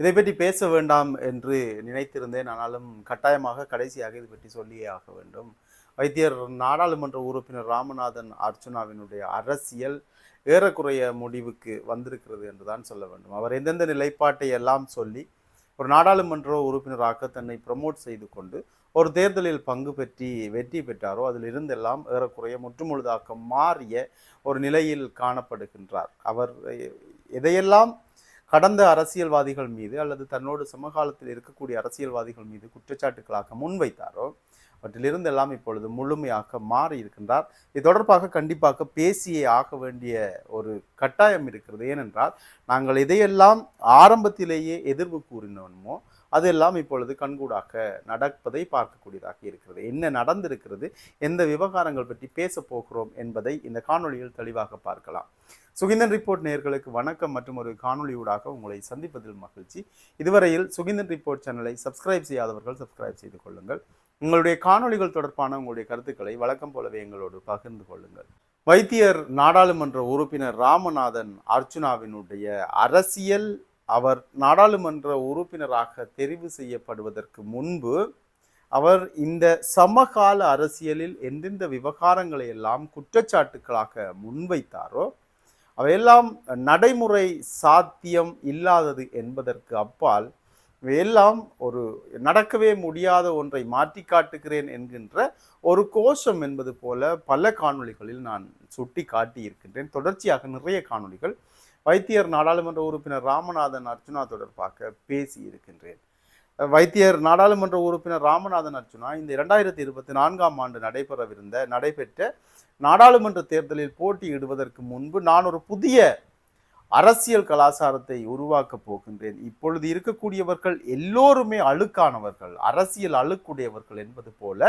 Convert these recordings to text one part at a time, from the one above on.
இதை பற்றி பேச வேண்டாம் என்று நினைத்திருந்தேன். ஆனாலும் கட்டாயமாக கடைசியாக இது பற்றி சொல்லியே ஆக வேண்டும். வைத்தியர் நாடாளுமன்ற உறுப்பினர் ராமநாதன் அர்ச்சுனாவினுடைய அரசியல் ஏறக்குறைய முடிவுக்கு வந்திருக்கிறது என்றுதான் சொல்ல வேண்டும். அவர் எந்தெந்த நிலைப்பாட்டை எல்லாம் சொல்லி ஒரு நாடாளுமன்ற உறுப்பினராக தன்னை ப்ரமோட் செய்து கொண்டு ஒரு தேர்தலில் பங்கு பெற்றி வெற்றி பெற்றாரோ அதில் இருந்தெல்லாம் ஏறக்குறைய முற்றுமுழுதாக மாறிய ஒரு நிலையில் காணப்படுகின்றார். அவர் எதையெல்லாம் கடந்த அரசியல்வாதிகள் மீது அல்லது தன்னோடு சமகாலத்தில் இருக்கக்கூடிய அரசியல்வாதிகள் மீது குற்றச்சாட்டுகளாக முன்வைத்தாரோ அவற்றிலிருந்து எல்லாம் இப்பொழுது முழுமையாக மாறி இருக்கின்றார். இது தொடர்பாக கண்டிப்பாக பேசியே ஆக வேண்டிய ஒரு கட்டாயம் இருக்கிறது. ஏனென்றால் நாங்கள் இதையெல்லாம் ஆரம்பத்திலேயே எதிர்வு கூறினோமோ அதெல்லாம் இப்பொழுது கண்கூடாக நடப்பதை பார்க்கக்கூடியதாக இருக்கிறது. என்ன நடந்திருக்கிறது? எந்த விவகாரங்கள் பற்றி பேச போகிறோம் என்பதை இந்த காணொலியில் தெளிவாக பார்க்கலாம். சுகிந்தன் ரிப்போர்ட் நேர்களுக்கு வணக்கம் மற்றும் ஒரு காணொளியூடாக உங்களை சந்திப்பதில் மகிழ்ச்சி. இதுவரையில் சுகிந்தன் ரிப்போர்ட் சேனலை சப்ஸ்கிரைப் செய்யாதவர்கள் சப்ஸ்கிரைப் செய்து கொள்ளுங்கள். உங்களுடைய காணொளிகள் தொடர்பான உங்களுடைய கருத்துக்களை வழக்கம் போலவே எங்களோடு பகிர்ந்து கொள்ளுங்கள். வைத்தியர் நாடாளுமன்ற உறுப்பினர் ராமநாதன் அர்ச்சுனாவினுடைய அரசியல் அவர் நாடாளுமன்ற உறுப்பினராக தெரிவு செய்யப்படுவதற்கு முன்பு அவர் இந்த சமகால அரசியலில் எந்தெந்த விவகாரங்களை எல்லாம் குற்றச்சாட்டுக்களாக முன்வைத்தாரோ அவையெல்லாம் நடைமுறை சாத்தியம் இல்லாதது என்பதற்கு அப்பால் இவையெல்லாம் ஒரு நடக்கவே முடியாத ஒன்றை மாற்றி காட்டுகிறேன் என்கின்ற ஒரு கோஷம் என்பது போல பல காணொளிகளில் நான் சுட்டி காட்டி இருக்கின்றேன் தொடர்ச்சியாக நிறைய காணொளிகள் வைத்தியர் நாடாளுமன்ற உறுப்பினர் ராமநாதன் அர்ஜுனா தொடர்பாக பேசி இருக்கின்றேன். வைத்தியர் நாடாளுமன்ற உறுப்பினர் ராமநாதன் அர்ச்சுனா இந்த இரண்டாயிரத்தி இருபத்தி நான்காம் ஆண்டு நடைபெறவிருந்த நடைபெற்ற நாடாளுமன்ற தேர்தலில் போட்டியிடுவதற்கு முன்பு நான் ஒரு புதிய அரசியல் கலாச்சாரத்தை உருவாக்கப் போகின்றேன். இப்பொழுது இருக்கக்கூடியவர்கள் எல்லோருமே அழுக்கானவர்கள் அரசியல் அழுக்குடையவர்கள் என்பது போல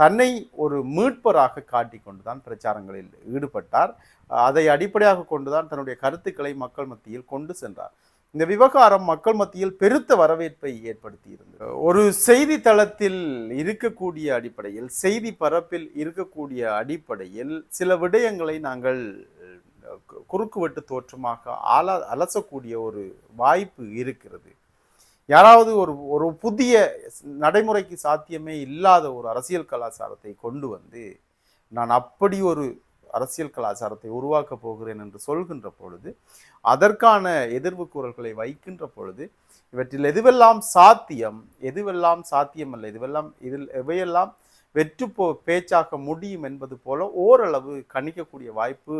தன்னை ஒரு மீட்பராக காட்டிக் கொண்டுதான் பிரச்சாரங்களில் ஈடுபட்டார். அதை அடிப்படையாக கொண்டுதான் தன்னுடைய கருத்துக்களை மக்கள் மத்தியில் கொண்டு சென்றார். இந்த விவகாரம் மக்கள் மத்தியில் பெருத்த வரவேற்பை ஏற்படுத்தி இருந்தது ஒரு செய்தி தளத்தில் இருக்கக்கூடிய அடிப்படையில் செய்தி பரப்பில் இருக்கக்கூடிய அடிப்படையில் சில விடயங்களை நாங்கள் குறுக்குவெட்டு தோற்றமாக ஆல அலசக்கூடிய ஒரு வாய்ப்பு இருக்கிறது. யாராவது ஒரு ஒரு புதிய நடைமுறைக்கு சாத்தியமே இல்லாத ஒரு அரசியல் கலாச்சாரத்தை கொண்டு வந்து நான் அப்படி ஒரு அரசியல் கலாச்சாரத்தை உருவாக்க போகிறேன் என்று சொல்கின்ற பொழுது அதற்கான எதிர்வு குரல்களை வைக்கின்ற பொழுது இவற்றில் எதுவெல்லாம் சாத்தியம் எதுவெல்லாம் சாத்தியம் அல்ல இதுவெல்லாம் இதில் எவையெல்லாம் வெற்று போ பேச்சாக்க முடியும் என்பது போல ஓரளவு கணிக்கக்கூடிய வாய்ப்பு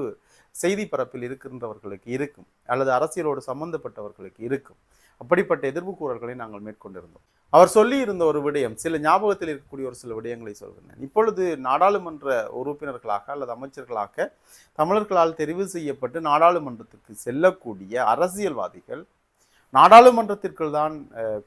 செய்தி பரப்பில் இருக்கின்றவர்களுக்கு இருக்கும் அல்லது அரசியலோடு சம்பந்தப்பட்டவர்களுக்கு இருக்கும். அப்படிப்பட்ட எதிர்ப்பு கூறல்களை நாங்கள் மேற்கொண்டிருந்தோம். அவர் சொல்லி இருந்த ஒரு விடயம் சில ஞாபகத்தில் இருக்கக்கூடிய ஒரு சில விடயங்களை சொல்கிறேன் இப்பொழுது நாடாளுமன்ற உறுப்பினர்களாக அல்லது அமைச்சர்களாக தமிழர்களால் தெரிவு செய்யப்பட்டு நாடாளுமன்றத்துக்கு செல்லக்கூடிய அரசியல்வாதிகள் நாடாளுமன்றத்திற்குள் தான்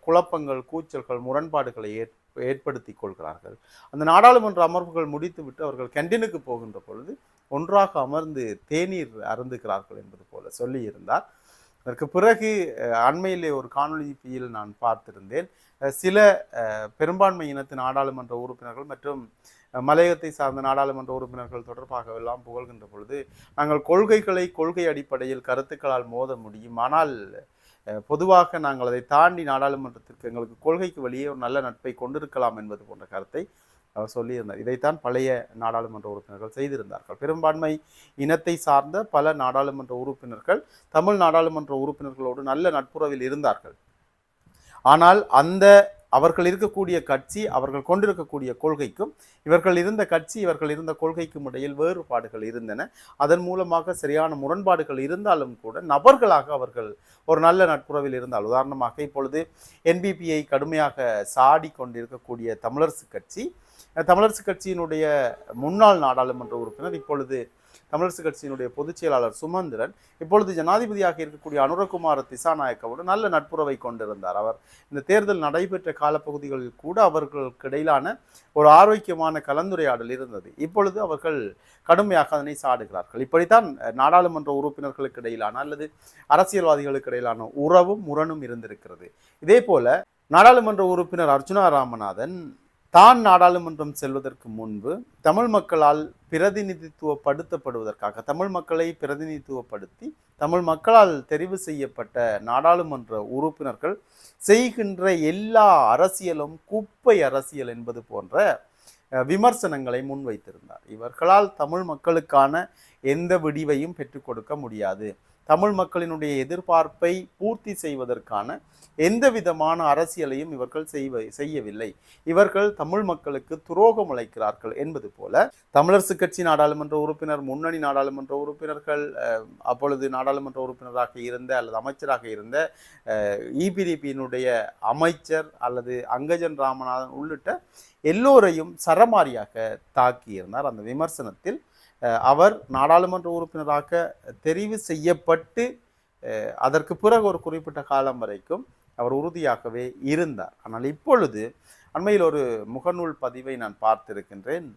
குழப்பங்கள் கூச்சல்கள் முரண்பாடுகளை ஏற் ஏற்படுத்தி கொள்கிறார்கள். அந்த நாடாளுமன்ற அமர்வுகள் முடித்துவிட்டு அவர்கள் கேன்டீனுக்கு போகின்ற பொழுது ஒன்றாக அமர்ந்து தேநீர் அருந்துகிறார்கள் என்பது போல சொல்லியிருந்தார். அதற்கு பிறகு அண்மையிலே ஒரு காணொலியில் நான் பார்த்திருந்தேன். சில பெரும்பான்மை இனத்து நாடாளுமன்ற உறுப்பினர்கள் மற்றும் மலையகத்தை சார்ந்த நாடாளுமன்ற உறுப்பினர்கள் தொடர்பாக எல்லாம் புகழ்கின்ற பொழுது நாங்கள் கொள்கைகளை கொள்கை அடிப்படையில் கருத்துக்களால் மோத முடியும். ஆனால் பொதுவாக நாங்கள் அதை தாண்டி நாடாளுமன்றத்திற்கு எங்களுக்கு கொள்கைக்கு வெளியே ஒரு நல்ல நட்பை கொண்டிருக்கலாம் என்பது போன்ற கருத்தை சொல்லியிருந்தார். இதைத்தான் பழைய நாடாளுமன்ற உறுப்பினர்கள் செய்திருந்தார்கள். பெரும்பான்மை இனத்தை சார்ந்த பல நாடாளுமன்ற உறுப்பினர்கள் தமிழ் நாடாளுமன்ற உறுப்பினர்களோடு நல்ல நட்புறவில் இருந்தார்கள். ஆனால் அந்த அவர்கள் இருக்கக்கூடிய கட்சி அவர்கள் கொண்டிருக்கக்கூடிய கொள்கைக்கும் இவர்கள் இருந்த கட்சி இவர்கள் இருந்த கொள்கைக்கும் இடையில் வேறுபாடுகள் இருந்தன. அதன் மூலமாக சரியான முரண்பாடுகள் இருந்தாலும் கூட நபர்களாக அவர்கள் ஒரு நல்ல நட்புறவில் இருந்தால் உதாரணமாக இப்பொழுது என்பிபியை கடுமையாக சாடி கொண்டிருக்கக்கூடிய தமிழரசு கட்சி தமிழரசு கட்சியினுடைய முன்னாள் நாடாளுமன்ற உறுப்பினர் இப்பொழுது தமிழரசு கட்சியினுடைய பொதுச் செயலாளர் சுமந்திரன் இப்பொழுது ஜனாதிபதியாக இருக்கக்கூடிய அனுரகுமார திசாநாயக்கவோடு நல்ல நட்புறவை கொண்டிருந்தார். அவர் இந்த தேர்தல் நடைபெற்ற காலப்பகுதிகளில் கூட அவர்களுக்கு இடையிலான ஒரு ஆரோக்கியமான கலந்துரையாடல் இருந்தது. இப்பொழுது அவர்கள் கடுமையாக அதனை சாடுகிறார்கள். இப்படித்தான் நாடாளுமன்ற உறுப்பினர்களுக்கு இடையிலான அல்லது அரசியல்வாதிகளுக்கு இடையிலான உறவும் முரணும் இருந்திருக்கிறது. இதே போல நாடாளுமன்ற உறுப்பினர் அர்ஜுனா ராமநாதன் தான் நாடாளுமன்றம் செல்வதற்கு முன்பு தமிழ் மக்களால் பிரதிநிதித்துவப்படுத்தப்படுவதற்காக தமிழ் மக்களை பிரதிநிதித்துவப்படுத்தி தமிழ் மக்களால் தெரிவு செய்யப்பட்ட நாடாளுமன்ற உறுப்பினர்கள் செய்கின்ற எல்லா அரசியலும் குப்பை அரசியல் என்பது போன்ற விமர்சனங்களை முன்வைத்திருந்தார். இவர்களால் தமிழ் மக்களுக்கான எந்த விடிவையும் பெற்றுக் கொடுக்க முடியாது. தமிழ் மக்களினுடைய எதிர்பார்ப்பை பூர்த்தி செய்வதற்கான எந்த விதமான அரசியலையும் இவர்கள் செய்வ செய்யவில்லை. இவர்கள் தமிழ் மக்களுக்கு துரோகம் அளிக்கிறார்கள் என்பது போல தமிழரசு கட்சி நாடாளுமன்ற உறுப்பினர் முன்னணி நாடாளுமன்ற உறுப்பினர்கள் அப்பொழுது நாடாளுமன்ற உறுப்பினராக இருந்த அல்லது அமைச்சராக இருந்த இபிடிபியினுடைய அமைச்சர் அல்லது அங்கஜன் ராமநாதன் உள்ளிட்ட எல்லோரையும் சரமாரியாக தாக்கியிருந்தார். அந்த விமர்சனத்தில் அவர் நாடாளுமன்ற உறுப்பினராக தெரிவு செய்யப்பட்டு அதற்கு பிறகு ஒரு குறிப்பிட்ட காலம் வரைக்கும் அவர் உறுதியாகவே இருந்தார். ஆனால் இப்பொழுது அண்மையில் ஒரு முகநூல் பதிவை நான் பார்த்திருக்கின்றேன்.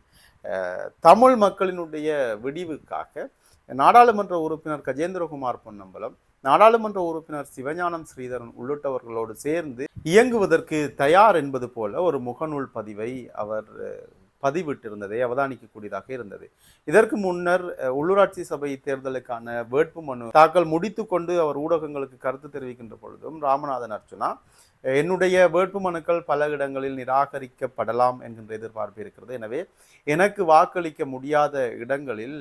தமிழ் மக்களினுடைய விடிவுக்காக நாடாளுமன்ற உறுப்பினர் கஜேந்திரகுமார் பொன்னம்பலம் நாடாளுமன்ற உறுப்பினர் சிவஞானம் ஸ்ரீதரன் உள்ளிட்டவர்களோடு சேர்ந்து இயங்குவதற்கு தயார் என்பது போல ஒரு முகநூல் பதிவை அவர் பதிவிட்டிருந்ததை அவதானிக்கக்கூடியதாக இருந்தது. இதற்கு முன்னர் உள்ளூராட்சி சபை தேர்தலுக்கான வேட்பு மனு தாக்கல் முடித்துக்கொண்டு அவர் ஊடகங்களுக்கு கருத்து தெரிவிக்கின்ற பொழுதும் ராமநாதன் அர்ச்சுனா என்னுடைய வேட்பு மனுக்கள் பல இடங்களில் நிராகரிக்கப்படலாம் என்கின்ற எதிர்பார்ப்பு இருக்கிறது. எனவே எனக்கு வாக்களிக்க முடியாத இடங்களில்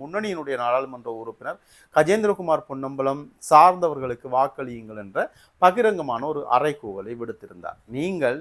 முன்னணியினுடைய நாடாளுமன்ற உறுப்பினர் கஜேந்திரகுமார் பொன்னம்பலம் சார்ந்தவர்களுக்கு வாக்களியுங்கள் என்ற பகிரங்கமான ஒரு அறைகூவலை விடுத்திருந்தார். நீங்கள்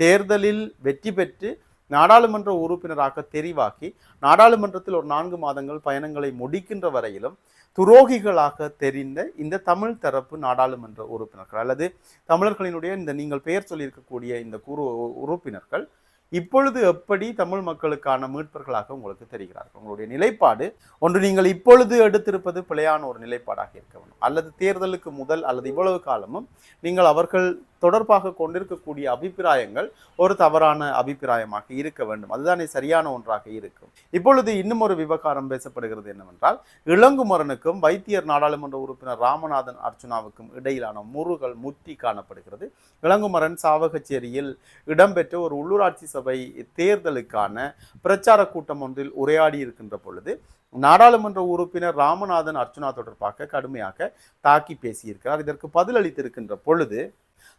தேர்தலில் வெற்றி பெற்று நாடாளுமன்ற உறுப்பினராக தெரிவாக்கி நாடாளுமன்றத்தில் ஒரு நான்கு மாதங்கள் பயணங்களை முடிக்கின்ற வரையிலும் துரோகிகளாக தெரிந்த இந்த தமிழ் தரப்பு நாடாளுமன்ற உறுப்பினர்கள் அல்லது தமிழர்களினுடைய இந்த நீங்கள் பெயர் சொல்லியிருக்கக்கூடிய இந்த குறு உறுப்பினர்கள் இப்பொழுது எப்படி தமிழ் மக்களுக்கான மீட்பர்களாக உங்களுக்கு தெரிகிறார்கள்? உங்களுடைய நிலைப்பாடு ஒன்று நீங்கள் இப்பொழுது எடுத்திருப்பது பிழையான ஒரு நிலைப்பாடாக இருக்க வேண்டும். அல்லது தேர்தலுக்கு முதல் அல்லது இவ்வளவு காலமும் நீங்கள் அவர்கள் தொடர்பாக கொண்டிருக்கக்கூடிய அபிப்பிராயங்கள் ஒரு தவறான அபிப்பிராயமாக இருக்க வேண்டும். அதுதானே சரியான ஒன்றாக இருக்கும். இப்பொழுது இன்னும் ஒரு விவகாரம் பேசப்படுகிறது என்னவென்றால் இளங்குமரனுக்கும் வைத்தியர் நாடாளுமன்ற உறுப்பினர் ராமநாதன் அர்ச்சுனாவுக்கும் இடையிலான முறுகள் முற்றி காணப்படுகிறது. இளங்குமரன் சாவகச்சேரியில் இடம்பெற்ற ஒரு உள்ளூராட்சி சபை தேர்தலுக்கான பிரச்சார கூட்டம் ஒன்றில் உரையாடி இருக்கின்ற பொழுது நாடாளுமன்ற உறுப்பினர் ராமநாதன் அர்ச்சுனா தொடர்பாக கடுமையாக தாக்கி பேசியிருக்கிறார். இதற்கு பதிலளித்திருக்கின்ற பொழுது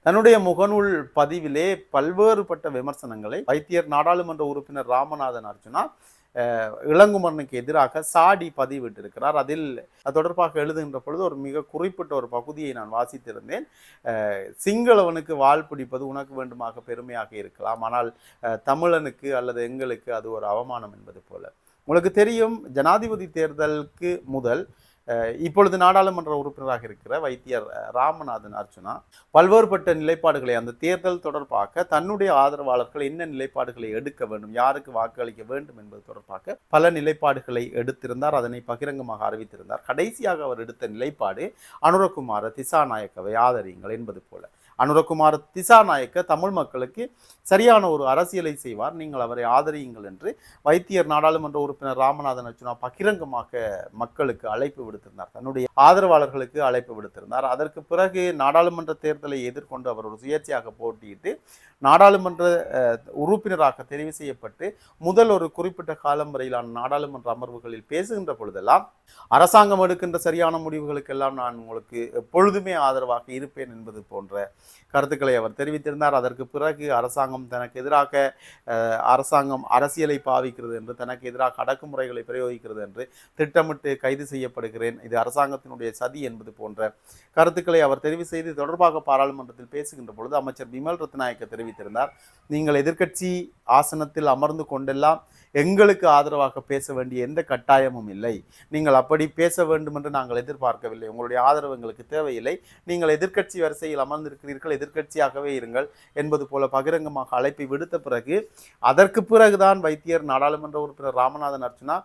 தன்னுடைய முகநூல் பதிவிலே பல்வேறுபட்ட விமர்சனங்களை வைத்தியர் நாடாளுமன்ற உறுப்பினர் ராமநாதன் அர்ஜுனா இளங்குமரனுக்கு எதிராக சாடி பதிவிட்டிருக்கிறார். அதில் அது தொடர்பாக எழுதுகின்ற பொழுது ஒரு மிக குறிப்பிட்ட ஒரு பகுதியை நான் வாசித்திருந்தேன். சிங்களவனுக்கு வாள் பிடிப்பது உனக்கு வேண்டுமாக பெருமையாக இருக்கலாம். ஆனால் தமிழனுக்கு அல்லது எங்களுக்கு அது ஒரு அவமானம் என்பது போல. உங்களுக்கு தெரியும் ஜனாதிபதி தேர்தலுக்கு முதல் இப்பொழுது நாடாளுமன்ற உறுப்பினராக இருக்கிற வைத்தியர் ராமநாதன் அர்ச்சுனா பல்வேறுபட்ட நிலைப்பாடுகளை அந்த தேர்தல் தொடர்பாக தன்னுடைய ஆதரவாளர்கள் என்ன நிலைப்பாடுகளை எடுக்க வேண்டும் யாருக்கு வாக்களிக்க வேண்டும் என்பது தொடர்பாக பல நிலைப்பாடுகளை எடுத்திருந்தார். அதனை பகிரங்கமாக அறிவித்திருந்தார். கடைசியாக அவர் எடுத்த நிலைப்பாடு அனுரகுமார திசாநாயக்கவை ஆதரியுங்கள் என்பது போல. அனுரகுமார் திசாநாயக்க தமிழ் மக்களுக்கு சரியான ஒரு அரசியலை செய்வார். நீங்கள் அவரை ஆதரியுங்கள் என்று வைத்தியர் நாடாளுமன்ற உறுப்பினர் ராமநாதன் அர்ச்சுனா பகிரங்கமாக மக்களுக்கு அழைப்பு விடுத்திருந்தார். தன்னுடைய ஆதரவாளர்களுக்கு அழைப்பு விடுத்திருந்தார். அதற்கு பிறகு நாடாளுமன்ற தேர்தலை எதிர்கொண்டு அவர் ஒரு சுயேட்சையாக போட்டியிட்டு நாடாளுமன்ற உறுப்பினராக தெரிவு செய்யப்பட்டு முதல் ஒரு குறிப்பிட்ட காலம் வரையிலான நாடாளுமன்ற அமர்வுகளில் பேசுகின்ற பொழுதெல்லாம் அரசாங்கம் எடுக்கின்ற சரியான முடிவுகளுக்கெல்லாம் நான் உங்களுக்கு எப்பொழுதுமே ஆதரவாக இருப்பேன் என்பது போன்ற கருத்துக்களை அவர் தெரிவித்திருந்தார். அதற்கு பிறகு அரசாங்கம் தனக்கு எதிராக அரசாங்கம் அரசியலை பாவிக்கிறது என்று தனக்கு எதிராக அடக்குமுறைகளை பிரயோகிக்கிறது என்று திட்டமிட்டு கைது செய்யப்படுகிறேன். இது அரசாங்கத்தினுடைய சதி என்பது போன்ற கருத்துக்களை அவர் தெரிவு செய்து தொடர்பாக பாராளுமன்றத்தில் பேசுகின்ற பொழுது அமைச்சர் பிமல் ரத்நாயக்க தெரிவித்திருந்தார். நீங்கள் எதிர்க்கட்சி ஆசனத்தில் அமர்ந்து கொண்டெல்லாம் எங்களுக்கு ஆதரவாக பேச வேண்டிய எந்த கட்டாயமும் இல்லை. நீங்கள் அப்படி பேச வேண்டும் என்று நாங்கள் எதிர்பார்க்கவில்லை. உங்களுடைய ஆதரவு எங்களுக்கு தேவையில்லை. நீங்கள் எதிர்க்கட்சி வரிசையில் அமர்ந்திருக்கிறீர்கள். எதிர்க்கட்சியாகவே இருங்கள் என்பது போல பகிரங்கமாக அழைப்பை விடுத்த பிறகு அதற்கு பிறகுதான் வைத்தியர் நாடாளுமன்ற உறுப்பினர் ராமநாதன் அர்ச்சுனா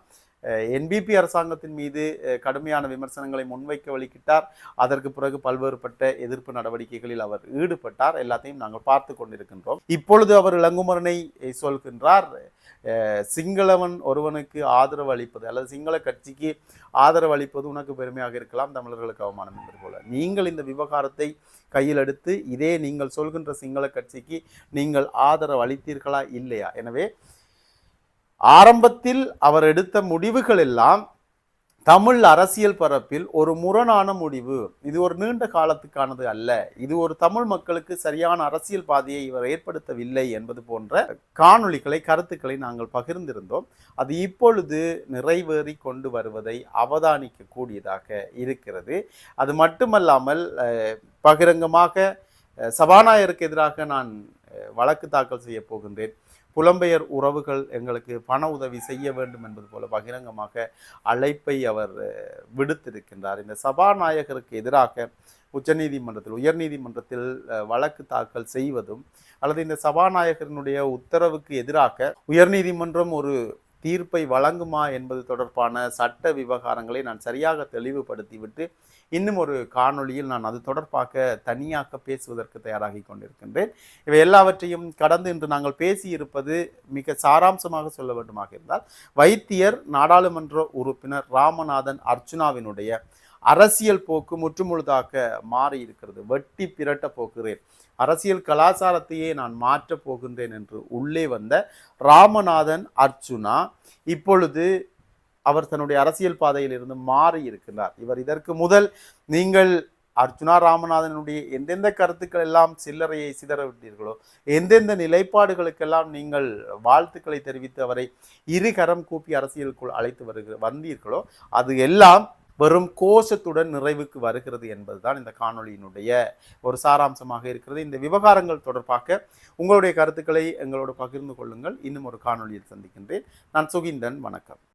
என்பிபி அரசாங்கத்தின் மீது கடுமையான விமர்சனங்களை முன்வைக்க வழிகிட்டார். அதற்கு பிறகு பல்வேறுபட்ட எதிர்ப்பு நடவடிக்கைகளில் அவர் ஈடுபட்டார். எல்லாத்தையும் நாங்கள் பார்த்து கொண்டிருக்கின்றோம். இப்பொழுது அவர் இளங்குமரனை சொல்கின்றார் சிங்களவன் ஒருவனுக்கு ஆதரவு அளிப்பது அல்லது சிங்கள கட்சிக்கு ஆதரவு அளிப்பது உனக்கு பெருமையாக இருக்கலாம் தமிழர்களுக்கு அவமானம் என்பது போல. நீங்கள் இந்த விவகாரத்தை கையில் எடுத்து இதே நீங்கள் சொல்கின்ற சிங்கள கட்சிக்கு நீங்கள் ஆதரவு அளித்தீர்களா இல்லையா? எனவே ஆரம்பத்தில் அவர் எடுத்த முடிவுகள் எல்லாம் தமிழ் அரசியல் பரப்பில் ஒரு முரணான முடிவு. இது ஒரு நீண்ட காலத்துக்கானது அல்ல. இது ஒரு தமிழ் மக்களுக்கு சரியான அரசியல் பாதையை இவர் ஏற்படுத்தவில்லை என்பது போன்ற காணொளிகளை கருத்துக்களை நாங்கள் பகிர்ந்திருந்தோம். அது இப்பொழுது நிறைவேறி கொண்டு வருவதை அவதானிக்க கூடியதாக இருக்கிறது. அது மட்டுமல்லாமல் பகிரங்கமாக சபாநாயகருக்கு எதிராக நான் வழக்கு தாக்கல் செய்ய போகின்றேன். புலம்பெயர் உறவுகள் எங்களுக்கு பண உதவி செய்ய வேண்டும் என்பது போல பகிரங்கமாக அழைப்பை அவர் விடுத்திருக்கின்றார். இந்த சபாநாயகருக்கு எதிராக உச்சநீதிமன்றத்தில் உயர்நீதிமன்றத்தில் வழக்கு தாக்கல் செய்வதும் அல்லது இந்த சபாநாயகரினுடைய உத்தரவுக்கு எதிராக உயர்நீதிமன்றம் ஒரு தீர்ப்பை வழங்குமா என்பது தொடர்பான சட்ட விவகாரங்களை நான் சரியாக தெளிவுபடுத்திவிட்டு இன்னும் ஒரு காணொளியில் நான் அது தொடர்பாக தனியாக பேசுவதற்கு தயாராகி கொண்டிருக்கின்றேன். இவை எல்லாவற்றையும் கடந்து இன்று நாங்கள் பேசியிருப்பது மிக சாராம்சமாக சொல்ல வேண்டுமாக இருந்தால் வைத்தியர் நாடாளுமன்ற உறுப்பினர் ராமநாதன் அர்ச்சுனாவினுடைய அரசியல் போக்கு முற்றுமுழுதாக மாறி இருக்கிறது. வெட்டி பிரட்ட போகிறேன் அரசியல் கலாச்சாரத்தையே நான் மாற்றப் போகின்றேன் என்று உள்ளே வந்த ராமநாதன் அர்ச்சுனா இப்பொழுது அவர் தன்னுடைய அரசியல் பாதையில் இருந்து மாறி இருக்கின்றார் இவர் இதற்கு முதல் நீங்கள் அர்ச்சுனா ராமநாதனுடைய எந்தெந்த கருத்துக்கள் எல்லாம் சில்லறையை சிதறவிட்டீர்களோ எந்தெந்த நிலைப்பாடுகளுக்கெல்லாம் நீங்கள் வாழ்த்துக்களை தெரிவித்து அவரை இருகரம் கூப்பி அரசியலுக்குள் அழைத்து வருகிற வந்தீர்களோ அது எல்லாம் வெறும் கோஷத்துடன் நிறைவுக்கு வருகிறது என்பதுதான் இந்த காணொளியினுடைய ஒரு சாராம்சமாக இருக்கிறது. இந்த விவகாரங்கள் தொடர்பாக உங்களுடைய கருத்துக்களை எங்களோடு பகிர்ந்து கொள்ளுங்கள். இன்னும் ஒரு காணொலியில் சந்திக்கின்றேன். நான் சுகிந்தன். வணக்கம்.